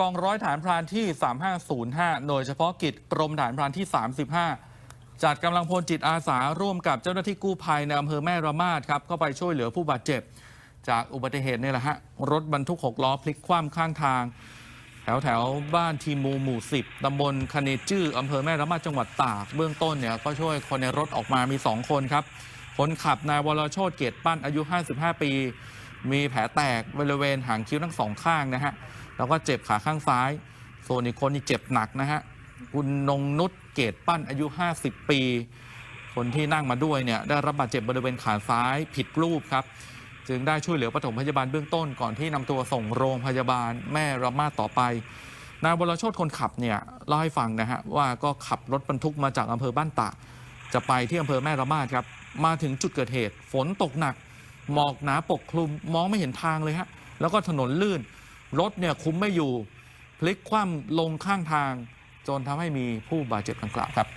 กองร้อยฐานพรานที่ 3505 หน่วยเฉพาะกิจกรมฐานพรานที่ 35 จัดกำลังพลจิตอาสาร่วมกับเจ้าหน้าที่กู้ภัยในอำเภอแม่ระมาดครับเข้าไปช่วยเหลือผู้บาดเจ็บ จากอุบัติเหตุนี่แหละฮะรถบรรทุก 6 ล้อพลิกคว่ำข้างทาง แถวแถวบ้านทีมูหมู่ 10ตำบลคเนจื้ออำเภอแม่ระมาดจังหวัดตาก เบื้องต้นเนี่ยก็ช่วยคนในรถออกมามี 2 คนครับคนขับนายวรโชตเกตปั้นอายุ 55 ปี มีแผลแตกบริเวณหางคิ้วทั้งสองข้างนะฮะ แล้วก็เจ็บขาข้างซ้าย ส่วนอีกคนนี่เจ็บหนักนะฮะ คุณนงนุชเกตปั้นอายุ 50 ปี คนที่นั่งมาด้วยเนี่ยได้รับบาดเจ็บบริเวณขาซ้ายผิดรูปครับ จึงได้ช่วยเหลือปฐมพยาบาลเบื้องต้นก่อนที่นำตัวส่งโรงพยาบาลแม่ระมาดต่อไปนายวรโชตคนขับเนี่ยเล่าให้ฟังนะฮะว่าก็ขับรถบรรทุกมาจากอำเภอบ้านตากจะไปที่อำเภอแม่ระมาดครับ มาถึงจุดเกิดเหตุ ฝนตกหนัก หมอกหนาปกคลุมมองไม่เห็นทางเลยฮะ แล้วก็ถนนลื่น รถเนี่ยคุมไม่อยู่ พลิกคว่ำลงข้างทาง จนทำให้มีผู้บาดเจ็บดังกล่าวครับ